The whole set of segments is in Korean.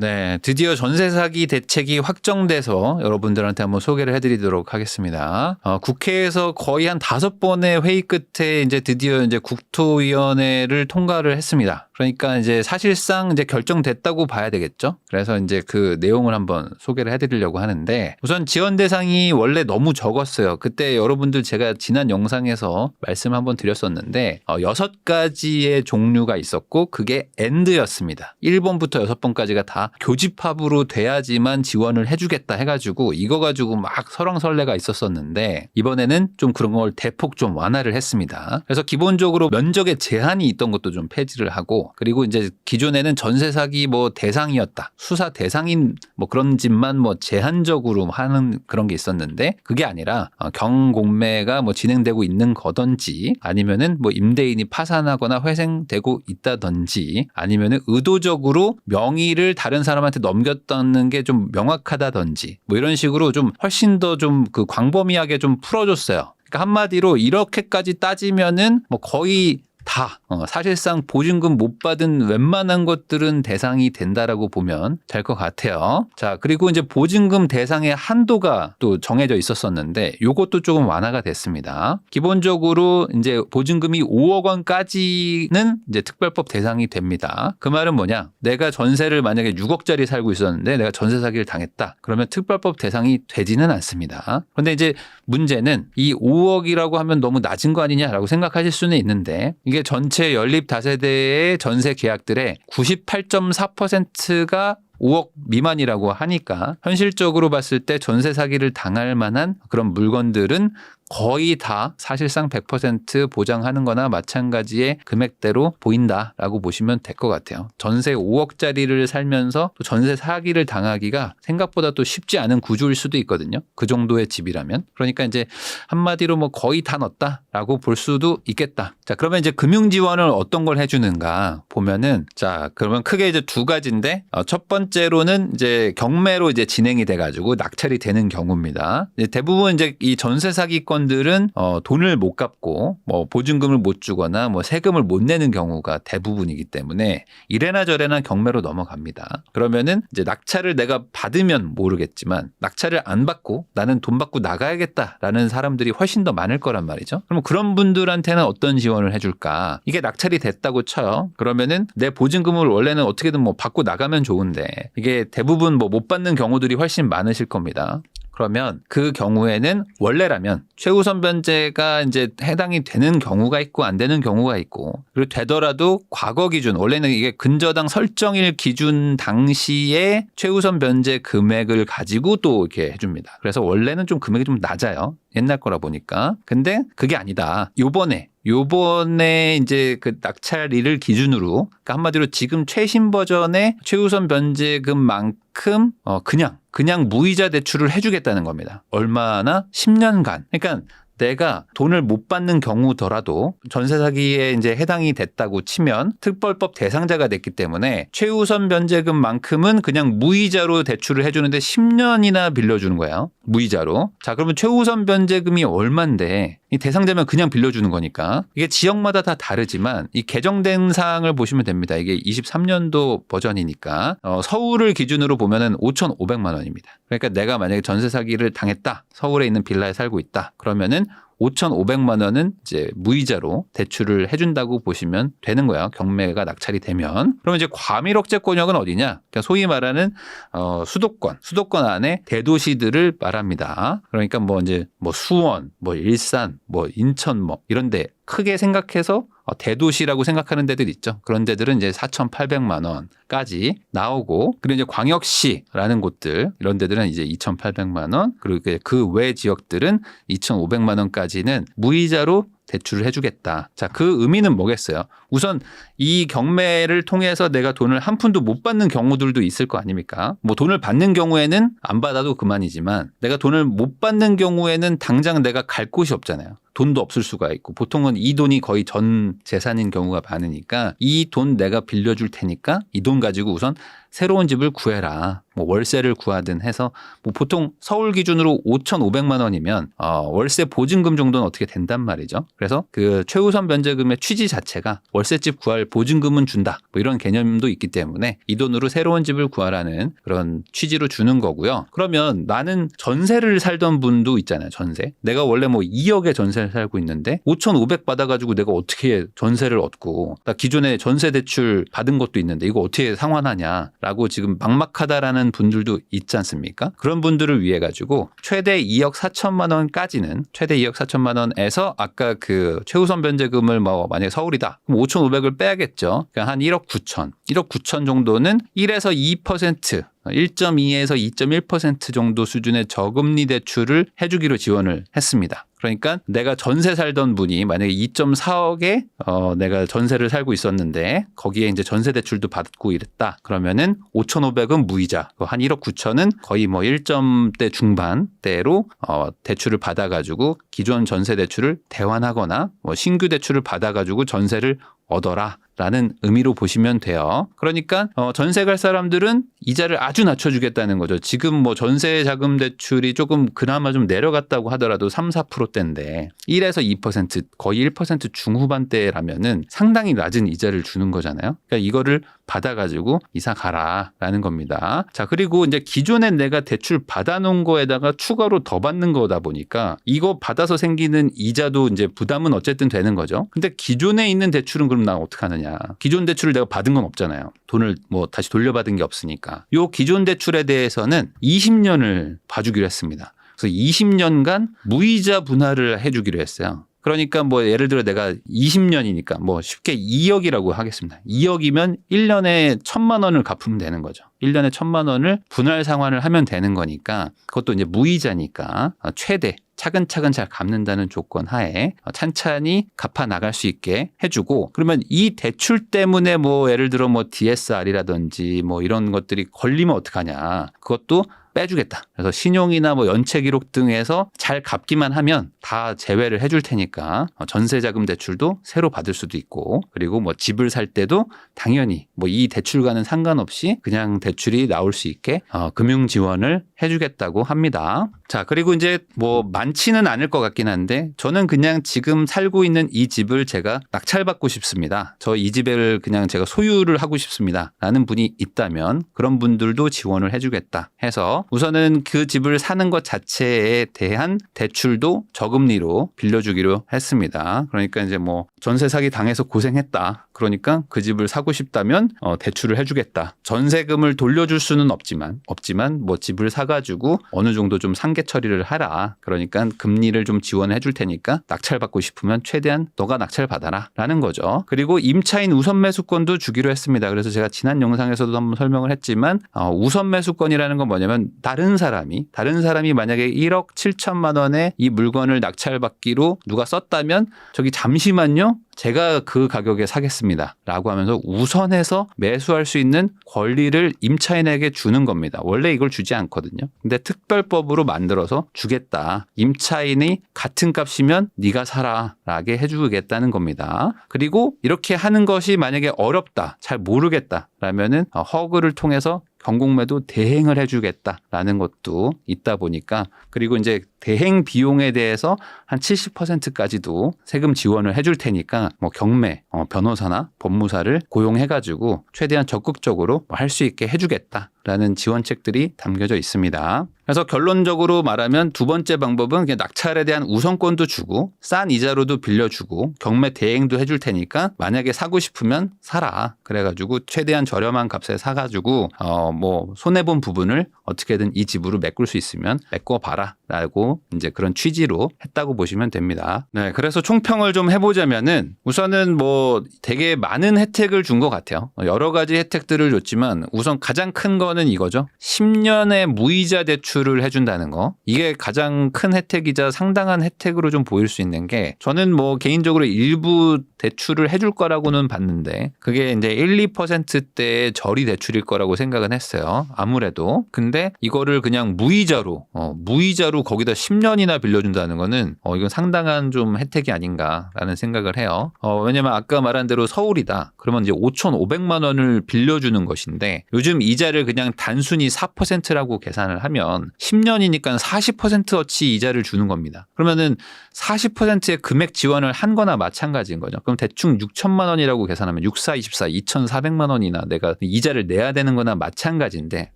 네, 드디어 전세 사기 대책이 확정돼서 여러분들한테 한번 소개를 해드리도록 하겠습니다. 어, 국회에서 거의 한 다섯 번의 회의 끝에 이제 드디어 이제 국토위원회를 통과를 했습니다. 그러니까 이제 사실상 이제 결정됐다고 봐야 되겠죠. 그래서 이제 그 내용을 한번 소개를 해드리려고 하는데 우선 지원 대상이 원래 너무 적었어요. 그때 여러분들 제가 지난 영상에서 말씀 한번 드렸었는데 어, 여섯 가지의 종류가 있었고 그게 엔드였습니다. 1번부터 6번까지가 다 교집합으로 돼야지만 지원을 해주겠다 해가지고 이거 가지고 막 설왕설래가 있었었는데 이번에는 좀 그런 걸 대폭 좀 완화를 했습니다. 그래서 기본적으로 면적에 제한이 있던 것도 좀 폐지를 하고 그리고 이제 기존에는 전세 사기 뭐 대상이었다 수사 대상인 뭐 그런 집만 뭐 제한적으로 하는 그런 게 있었는데 그게 아니라 어, 경공매가 뭐 진행되고 있는 거든지 아니면은 뭐 임대인이 파산하거나 회생되고 있다든지 아니면은 의도적으로 명의를 다른 사람한테 넘겼다는 게 좀 명확하다든지 뭐 이런 식으로 좀 훨씬 더 좀 그 광범위하게 좀 풀어줬어요. 그러니까 한마디로 이렇게까지 따지면은 뭐 거의 다 어, 사실상 보증금 못 받은 웬만한 것들은 대상이 된다라고 보면 될 것 같아요. 자 그리고 이제 보증금 대상의 한도가 또 정해져 있었었는데 요것도 조금 완화가 됐습니다. 기본적으로 이제 보증금이 5억 원까지는 이제 특별법 대상이 됩니다. 그 말은 뭐냐? 내가 전세를 만약에 6억짜리 살고 있었는데 내가 전세 사기를 당했다. 그러면 특별법 대상이 되지는 않습니다. 그런데 이제 문제는 이 5억이라고 하면 너무 낮은 거 아니냐라고 생각하실 수는 있는데 이게 전체 연립 다세대의 전세 계약들의 98.4%가 5억 미만이라고 하니까 현실적으로 봤을 때 전세 사기를 당할 만한 그런 물건들은 거의 다 사실상 100% 보장하는 거나 마찬가지의 금액대로 보인다라고 보시면 될 것 같아요. 전세 5억짜리를 살면서 또 전세 사기를 당하기가 생각보다 또 쉽지 않은 구조일 수도 있거든요. 그 정도의 집이라면. 그러니까 이제 한마디로 뭐 거의 다 넣었다라고 볼 수도 있겠다. 자, 그러면 이제 금융 지원을 어떤 걸 해주는가 보면은 자, 그러면 크게 이제 두 가지인데 어, 첫 번째로는 이제 경매로 이제 진행이 돼가지고 낙찰이 되는 경우입니다. 대부분 이제 이 전세 사기권 건들은 어, 돈을 못 갚고 뭐 보증금을 못 주거나 뭐 세금을 못 내는 경우가 대부분이기 때문에 이래나 저래나 경매로 넘어갑니다. 그러면은 이제 낙찰을 내가 받으면 모르겠지만 낙찰을 안 받고 나는 돈 받고 나가야겠다라는 사람들이 훨씬 더 많을 거란 말이죠. 그럼 그런 분들한테는 어떤 지원을 해줄까? 이게 낙찰이 됐다고 쳐요. 그러면은 내 보증금을 원래는 어떻게든 뭐 받고 나가면 좋은데 이게 대부분 뭐 못 받는 경우들이 훨씬 많으실 겁니다. 그러면 그 경우에는 원래라면 최우선 변제가 이제 해당이 되는 경우가 있고 안 되는 경우가 있고 그리고 되더라도 과거 기준 원래는 이게 근저당 설정일 기준 당시에 최우선 변제 금액을 가지고 또 이렇게 해줍니다. 그래서 원래는 좀 금액이 좀 낮아요. 옛날 거라 보니까. 근데 그게 아니다. 요번에 요번에 이제 그 낙찰일을 기준으로 그러니까 한마디로 지금 최신 버전의 최우선 변제금만큼 어 그냥 그냥 무이자 대출을 해주겠다는 겁니다. 얼마나 10년간. 그러니까 내가 돈을 못 받는 경우더라도 전세 사기에 이제 해당이 됐다고 치면 특별법 대상자가 됐기 때문에 최우선 변제금만큼은 그냥 무이자로 대출을 해주는데 10년이나 빌려주는 거예요. 무이자로. 자, 그러면 최우선 변제금이 얼만데 이 대상자면 그냥 빌려주는 거니까 이게 지역마다 다 다르지만 이 개정된 사항을 보시면 됩니다. 이게 23년도 버전이니까 어, 서울을 기준으로 보면은 5,500만 원입니다. 그러니까 내가 만약에 전세 사기를 당했다. 서울에 있는 빌라에 살고 있다. 그러면은 5,500만 원은 이제 무이자로 대출을 해준다고 보시면 되는 거예요. 경매가 낙찰이 되면. 그러면 이제 과밀억제권역은 어디냐? 그러니까 소위 말하는 어, 수도권, 수도권 안에 대도시들을 말합니다. 그러니까 뭐 이제 뭐 수원, 뭐 일산, 뭐 인천 뭐 이런데 크게 생각해서 어, 대도시라고 생각하는 데들 있죠. 그런 데들은 이제 4,800만 원까지 나오고 그리고 이제 광역시라는 곳들 이런 데들은 이제 2,800만 원 그리고 그 외 지역들은 2,500만 원까지는 무이자로 대출을 해주겠다. 자, 그 의미는 뭐겠어요? 우선 이 경매를 통해서 내가 돈을 한 푼도 못 받는 경우들도 있을 거 아닙니까? 뭐 돈을 받는 경우에는 안 받아도 그만이지만 내가 돈을 못 받는 경우에는 당장 내가 갈 곳이 없잖아요. 돈도 없을 수가 있고 보통은 이 돈이 거의 전 재산인 경우가 많으니까 이 돈 내가 빌려줄 테니까 이 돈 가지고 우선 새로운 집을 구해라. 뭐 월세를 구하든 해서 뭐 보통 서울 기준으로 5,500만 원이면 어, 월세 보증금 정도는 어떻게 된단 말이죠. 그래서 그 최우선 변제금의 취지 자체가 월세집 구할 보증금은 준다. 뭐 이런 개념도 있기 때문에 이 돈으로 새로운 집을 구하라는 그런 취지로 주는 거고요. 그러면 나는 전세를 살던 분도 있잖아요. 전세. 내가 원래 뭐 2억에 전세를 살고 있는데 5,500 받아가지고 내가 어떻게 전세를 얻고 나 기존에 전세 대출 받은 것도 있는데 이거 어떻게 상환하냐 라고 지금 막막하다라는 분들도 있지 않습니까? 그런 분들을 위해 가지고 최대 2억 4천만 원까지는 최대 2억 4천만 원에서 아까 그 최우선 변제금을 뭐 만약에 서울이다. 그럼 5,500을 빼야겠죠. 그러니까 한 1억 9천. 1억 9천 정도는 1에서 2% 1.2에서 2.1% 정도 수준의 저금리 대출을 해주기로 지원을 했습니다. 그러니까 내가 전세 살던 분이 만약에 2.4억에 어 내가 전세를 살고 있었는데 거기에 이제 전세 대출도 받고 이랬다. 그러면은 5,500은 무이자, 한 1억 9천은 거의 뭐 1점대 중반대로 어 대출을 받아 가지고 기존 전세 대출을 대환하거나 뭐 신규 대출을 받아 가지고 전세를 얻어라. 라는 의미로 보시면 돼요. 그러니까 어, 전세 갈 사람들은 이자를 아주 낮춰주겠다는 거죠. 지금 뭐 전세 자금 대출이 조금 그나마 좀 내려갔다고 하더라도 3, 4%대인데 1에서 2% 거의 1% 중후반대라면은 상당히 낮은 이자를 주는 거잖아요. 그러니까 이거를 받아가지고 이사 가라라는 겁니다. 자 그리고 이제 기존에 내가 대출 받아놓은 거에다가 추가로 더 받는 거다 보니까 이거 받아서 생기는 이자도 이제 부담은 어쨌든 되는 거죠. 근데 기존에 있는 대출은 그럼 나 어떻게 하느냐? 기존 대출을 내가 받은 건 없잖아요. 돈을 뭐 다시 돌려받은 게 없으니까. 요 기존 대출에 대해서는 20년을 봐주기로 했습니다. 그래서 20년간 무이자 분할을 해주기로 했어요. 그러니까 뭐 예를 들어 내가 20년이니까 뭐 쉽게 2억이라고 하겠습니다. 2억이면 1년에 1000만 원을 갚으면 되는 거죠. 1년에 1000만 원을 분할 상환을 하면 되는 거니까 그것도 이제 무이자니까 최대 차근차근 잘 갚는다는 조건 하에 찬찬히 갚아 나갈 수 있게 해주고 그러면 이 대출 때문에 뭐 예를 들어 뭐 DSR이라든지 뭐 이런 것들이 걸리면 어떡하냐. 그것도 빼주겠다. 그래서 신용이나 뭐 연체 기록 등에서 잘 갚기만 하면 다 제외를 해줄 테니까 전세 자금 대출도 새로 받을 수도 있고 그리고 뭐 집을 살 때도 당연히 뭐 이 대출과는 상관없이 그냥 대출이 나올 수 있게 어, 금융 지원을 해주겠다고 합니다. 자 그리고 이제 뭐 많지는 않을 것 같긴 한데 저는 그냥 지금 살고 있는 이 집을 제가 낙찰받고 싶습니다. 저 이 집을 그냥 제가 소유를 하고 싶습니다. 라는 분이 있다면 그런 분들도 지원을 해주겠다 해서 우선은 그 집을 사는 것 자체에 대한 대출도 저금리로 빌려주기로 했습니다. 그러니까 이제 뭐 전세 사기 당해서 고생했다. 그러니까 그 집을 사고 싶다면 어, 대출을 해주겠다. 전세금을 돌려줄 수는 없지만 없지만 뭐 집을 사가지고 어느 정도 좀 상계 처리를 하라. 그러니까 금리를 좀 지원해 줄 테니까 낙찰 받고 싶으면 최대한 너가 낙찰 받아라라는 거죠. 그리고 임차인 우선 매수권도 주기로 했습니다. 그래서 제가 지난 영상에서도 한번 설명을 했지만 어, 우선 매수권이라는 건 뭐냐면 다른 사람이 다른 사람이 만약에 1억 7천만 원에 이 물건을 낙찰 받기로 누가 썼다면 저기 잠시만요. 제가 그 가격에 사겠습니다. 라고 하면서 우선해서 매수할 수 있는 권리를 임차인에게 주는 겁니다. 원래 이걸 주지 않거든요. 근데 특별법으로 만들어서 주겠다. 임차인이 같은 값이면 네가 사라. 라게 해주겠다는 겁니다. 그리고 이렇게 하는 것이 만약에 어렵다. 잘 모르겠다. 라면은 허그를 통해서 경공매도 대행을 해주겠다라는 것도 있다 보니까 그리고 이제 대행 비용에 대해서 한 70%까지도 세금 지원을 해줄 테니까 뭐 경매, 어, 변호사나 법무사를 고용해가지고 최대한 적극적으로 뭐 할수 있게 해주겠다라는 지원책들이 담겨져 있습니다. 그래서 결론적으로 말하면 두 번째 방법은 그냥 낙찰에 대한 우선권도 주고 싼 이자로도 빌려주고 경매 대행도 해줄 테니까 만약에 사고 싶으면 사라. 그래가지고 최대한 저렴한 값에 사가지고 어 뭐 손해 본 부분을 어떻게든 이 집으로 메꿀 수 있으면 메꿔 봐라라고 이제 그런 취지로 했다고 보시면 됩니다. 네, 그래서 총평을 좀 해보자면은 우선은 뭐 되게 많은 혜택을 준 것 같아요. 여러 가지 혜택들을 줬지만 우선 가장 큰 거는 이거죠. 10년의 무이자 대출을 해준다는 거. 이게 가장 큰 혜택이자 상당한 혜택으로 좀 보일 수 있는 게 저는 뭐 개인적으로 일부 대출을 해줄 거라고는 봤는데 그게 이제 1, 2%대의 저리 대출일 거라고 생각은 했어요. 아무래도. 근데 이거를 그냥 무이자로, 어, 무이자로 거기다 10년이나 빌려준다는 거는 어, 이건 상당한 좀 혜택이 아닌가라는 생각을 해요. 어, 왜냐면 아까 말한 대로 서울이다. 그러면 이제 5,500만 원을 빌려주는 것인데 요즘 이자를 그냥 단순히 4%라고 계산을 하면 10년이니까 40%어치 이자를 주는 겁니다. 그러면은 40%의 금액 지원을 한 거나 마찬가지인 거죠. 그럼 대충 6천만 원이라고 계산하면 6, 4, 24, 2,400만 원이나 내가 이자를 내야 되는 거나 마찬가지인데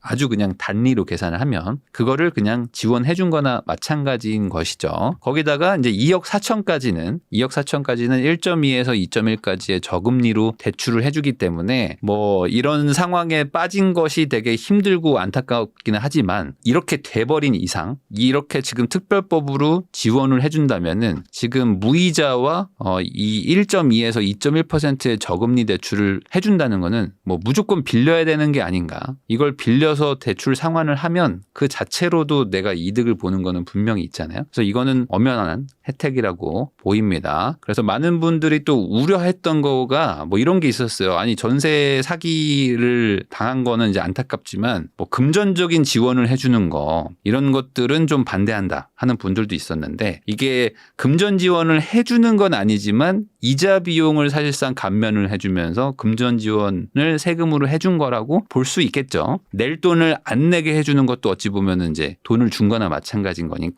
아주 그냥 단리로 계산을 하면 그거를 그냥 지원해 준 거나 마찬가지 인 것이죠. 거기다가 이제 2억 4천까지는 2억 4천까지는 1.2에서 2.1까지의 저금리로 대출을 해주기 때문에 뭐 이런 상황에 빠진 것이 되게 힘들고 안타깝기는 하지만 이렇게 돼버린 이상 이렇게 지금 특별법으로 지원을 해준다면은 지금 무이자와 어, 이 1.2에서 2.1%의 저금리 대출을 해준다는 거는 뭐 무조건 빌려야 되는 게 아닌가. 이걸 빌려서 대출 상환을 하면 그 자체로도 내가 이득을 보는 거는 분명 히 있잖아요. 그래서 이거는 엄연한 혜택이라고 보입니다. 그래서 많은 분들이 또 우려했던 거가 뭐 이런 게 있었어요. 아니 전세 사기를 당한 거는 이제 안타깝지만 뭐 금전적인 지원을 해주는 거 이런 것들은 좀 반대한다 하는 분들도 있었는데 이게 금전 지원을 해주는 건 아니지만 이자 비용을 사실상 감면을 해주면서 금전 지원을 세금으로 해준 거라고 볼 수 있겠죠. 낼 돈을 안 내게 해주는 것도 어찌 보면은 이제 돈을 준 거나 마찬가지인 거니까.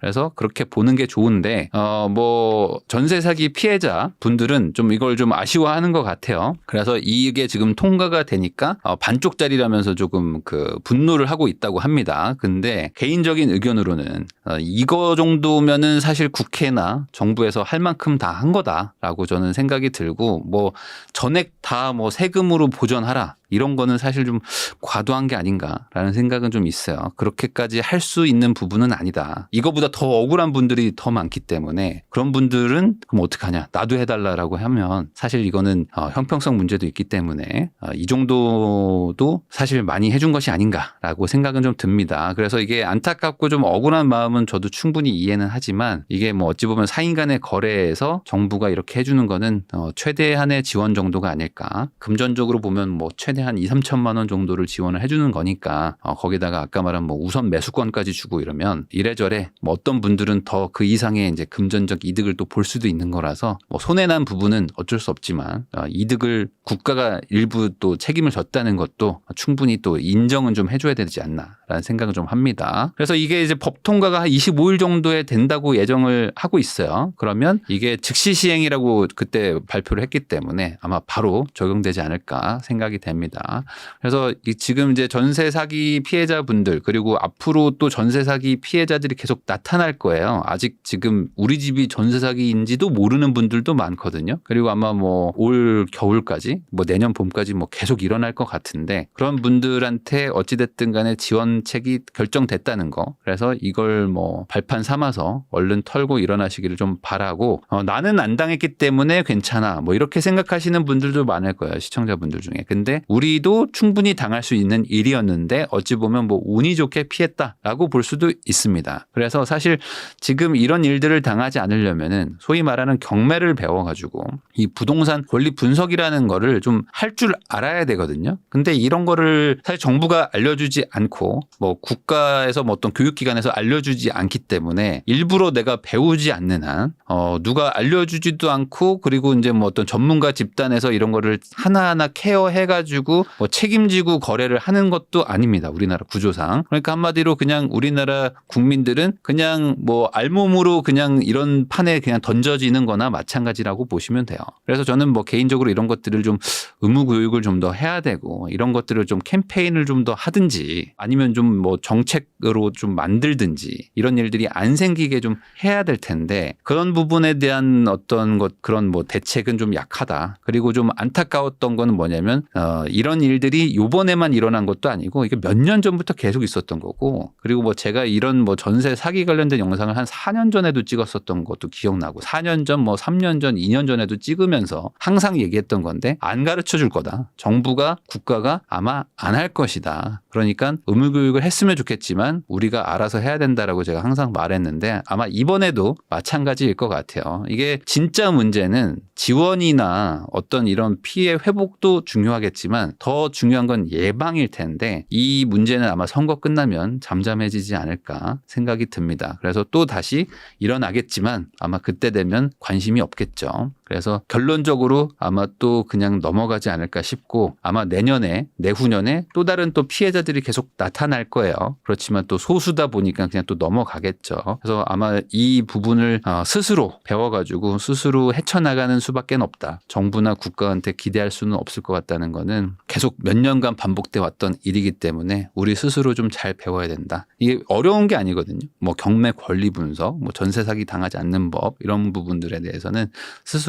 그래서 그렇게 보는 게 좋은데, 어, 뭐, 전세 사기 피해자 분들은 좀 이걸 좀 아쉬워하는 것 같아요. 그래서 이게 지금 통과가 되니까 어, 반쪽짜리라면서 조금 그 분노를 하고 있다고 합니다. 근데 개인적인 의견으로는 어, 이거 정도면은 사실 국회나 정부에서 할 만큼 다 한 거다라고 저는 생각이 들고 뭐 전액 다 뭐 세금으로 보전하라 이런 거는 사실 좀 과도한 게 아닌가라는 생각은 좀 있어요. 그렇게까지 할 수 있는 부분은 아니다. 이거보다 더 억울한 분들이 더 많기 때문에 그런 분들은 그럼 어떡하냐. 나도 해달라라고 하면 사실 이거는 어, 형평성 문제도 있기 때문에 어, 이 정도도 사실 많이 해준 것이 아닌가라고 생각은 좀 듭니다. 그래서 이게 안타깝고 좀 억울한 마음은 저도 충분히 이해는 하지만 이게 뭐 어찌 보면 사인 간의 거래에서 정부가 이렇게 해주는 거는 어, 최대한의 지원 정도가 아닐까. 금전적으로 보면 뭐 최대 한 2, 3천만 원 정도를 지원을 해주는 거니까 어, 거기다가 아까 말한 뭐 우선 매수권까지 주고 이러면 이래저래 뭐 어떤 분들은 더 그 이상의 이제 금전적 이득을 또 볼 수도 있는 거라서 뭐 손해난 부분은 어쩔 수 없지만 어, 이득을 국가가 일부 또 책임을 졌다는 것도 충분히 또 인정은 좀 해줘야 되지 않나 라는 생각을 좀 합니다. 그래서 이게 이제 법 통과가 한 25일 정도에 된다고 예정을 하고 있어요. 그러면 이게 즉시 시행이라고 그때 발표를 했기 때문에 아마 바로 적용되지 않을까 생각이 됩니다. 그래서 이 지금 이제 전세 사기 피해자분들 그리고 앞으로 또 전세 사기 피해자들이 계속 나타날 거예요. 아직 지금 우리 집이 전세 사기인지도 모르는 분들도 많거든요. 그리고 아마 뭐 올 겨울까지 뭐 내년 봄까지 뭐 계속 일어날 것 같은데 그런 분들한테 어찌됐든 간에 지원 책이 결정됐다는 거. 그래서 이걸 뭐 발판 삼아서 얼른 털고 일어나시기를 좀 바라고 어, 나는 안 당했기 때문에 괜찮아. 뭐 이렇게 생각하시는 분들도 많을 거예요. 시청자분들 중에. 근데 우리도 충분히 당할 수 있는 일이었는데 어찌 보면 뭐 운이 좋게 피했다라고 볼 수도 있습니다. 그래서 사실 지금 이런 일들을 당하지 않으려면은 소위 말하는 경매를 배워가지고 이 부동산 권리 분석이라는 거를 좀 할 줄 알아야 되거든요. 근데 이런 거를 사실 정부가 알려주지 않고 뭐 국가에서 뭐 어떤 교육기관에서 알려주지 않기 때문에 일부러 내가 배우지 않는 한 어, 누가 알려주지도 않고 그리고 이제 뭐 어떤 전문가 집단에서 이런 거를 하나하나 케어해가지고 뭐 책임지고 거래를 하는 것도 아닙니다. 우리나라 구조상. 그러니까 한마디로 그냥 우리나라 국민들은 그냥 뭐 알몸으로 그냥 이런 판에 그냥 던져지는 거나 마찬가지라고 보시면 돼요. 그래서 저는 뭐 개인적으로 이런 것들을 좀 의무 교육을 좀 더 해야 되고 이런 것들을 좀 캠페인을 좀 더 하든지 아니면 좀 뭐 정책으로 좀 만들든지 이런 일들이 안 생기게 좀 해야 될 텐데 그런 부분에 대한 어떤 것 그런 뭐 대책은 좀 약하다. 그리고 좀 안타까웠던 거는 뭐냐면 어 이런 일들이 요번에만 일어난 것도 아니고 이게 몇 년 전부터 계속 있었던 거고 그리고 뭐 제가 이런 뭐 전세 사기 관련된 영상을 한 4년 전에도 찍었었던 것도 기억나고 4년 전 뭐 3년 전 2년 전에도 찍으면서 항상 얘기했던 건데 안 가르쳐 줄 거다. 정부가 국가가 아마 안 할 것이다. 그러니까 의무 교육을 했으면 좋겠지만 우리가 알아서 해야 된다라고 제가 항상 말했는데 아마 이번에도 마찬가지일 것 같아요. 이게 진짜 문제는 지원이나 어떤 이런 피해 회복도 중요하겠지만 더 중요한 건 예방일 텐데 이 문제는 아마 선거 끝나면 잠잠해지지 않을까 생각이 듭니다. 그래서 또 다시 일어나겠지만 아마 그때 되면 관심이 없겠죠. 그래서 결론적으로 아마 또 그냥 넘어가지 않을까 싶고 아마 내년에 내후년에 또 다른 또 피해자들이 계속 나타날 거예요. 그렇지만 또 소수다 보니까 그냥 또 넘어가겠죠. 그래서 아마 이 부분을 어, 스스로 배워가지고 스스로 헤쳐나가는 수밖에 없다. 정부나 국가한테 기대할 수는 없을 것 같다는 거는 계속 몇 년간 반복돼 왔던 일이기 때문에 우리 스스로 좀 잘 배워야 된다. 이게 어려운 게 아니거든요. 뭐 경매 권리 분석, 뭐 전세 사기 당하지 않는 법 이런 부분들에 대해서는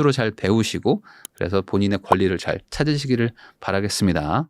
스스로 잘 배우시고 그래서 본인의 권리를 잘 찾으시기를 바라겠습니다.